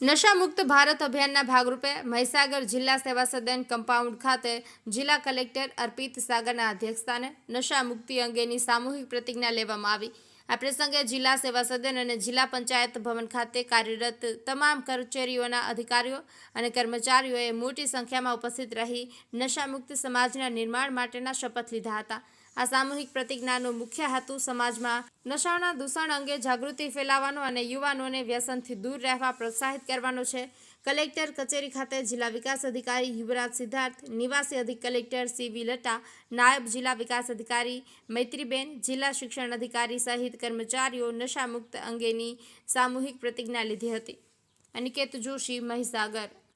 નશામુક્ત ભારત અભિયાનના ભાગરૂપે મહીસાગર જિલ્લા સેવા સદન કમ્પાઉન્ડ ખાતે જિલ્લા કલેક્ટર અર્પિત સાગરના અધ્યક્ષસ્થાને નશા મુક્તિ અંગેની સામૂહિક પ્રતિજ્ઞા લેવામાં આવી. આ પ્રસંગે જિલ્લા સેવા સદન અને જિલ્લા પંચાયત ભવન ખાતે કાર્યરત તમામ કચેરીઓના અધિકારીઓ અને કર્મચારીઓએ મોટી સંખ્યામાં ઉપસ્થિત રહી નશામુક્ત સમાજના નિર્માણ માટેના શપથ લીધા હતા. આ સામૂહિક પ્રતિજ્ઞાનો મુખ્ય હેતુ સમાજમાં નશાના દૂષણ અંગે જાગૃતિ ફેલાવવાનો અને યુવાનોને વ્યસનથી દૂર રહેવા પ્રોત્સાહિત કરવાનો છે. કલેક્ટર કચેરી ખાતે જિલ્લા વિકાસ અધિકારી યુવરાજ સિદ્ધાર્થ, નિવાસી અધિક કલેક્ટર સી વી લટા, નાયબ જિલ્લા વિકાસ અધિકારી મૈત્રીબેન, જિલ્લા શિક્ષણ અધિકારી સહિત કર્મચારીઓ નશામુક્ત અંગેની સામૂહિક પ્રતિજ્ઞા લીધી હતી. અનિકેત જોશી, મહીસાગર.